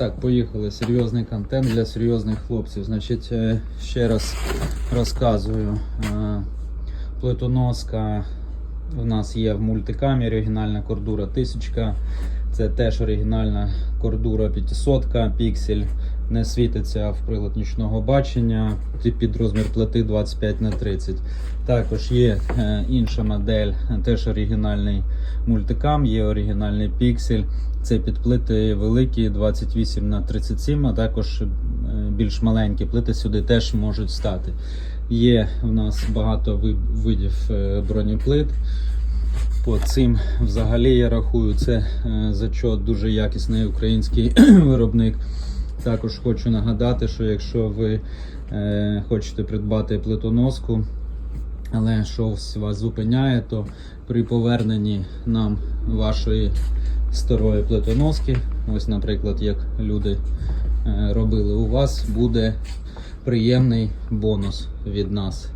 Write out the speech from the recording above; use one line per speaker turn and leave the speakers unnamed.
Так, поїхали. Серйозний контент для серйозних хлопців. Значить, е, ще раз розказую. Е, Плитоноска у нас є в мультикамері, оригінальна кордура 1000. Це теж оригінальна кордура 500 піксель. Не світиться в прилад нічного бачення під розмір плити 25 на 30. Також є е, інша модель, теж оригінальний мультикам, є оригінальний піксель. Це підплити великі 28 на 37, а також е, більш маленькі плити сюди теж можуть стати. Є в нас багато видів е, бронеплит. По цим взагалі я рахую, це е, зачот дуже якісний український виробник. Також хочу нагадати, що якщо ви е, хочете придбати плитоноску, але щось вас зупиняє, то при поверненні нам вашої старої плитоноски, ось, наприклад, як люди е, робили у вас, буде приємний бонус від нас.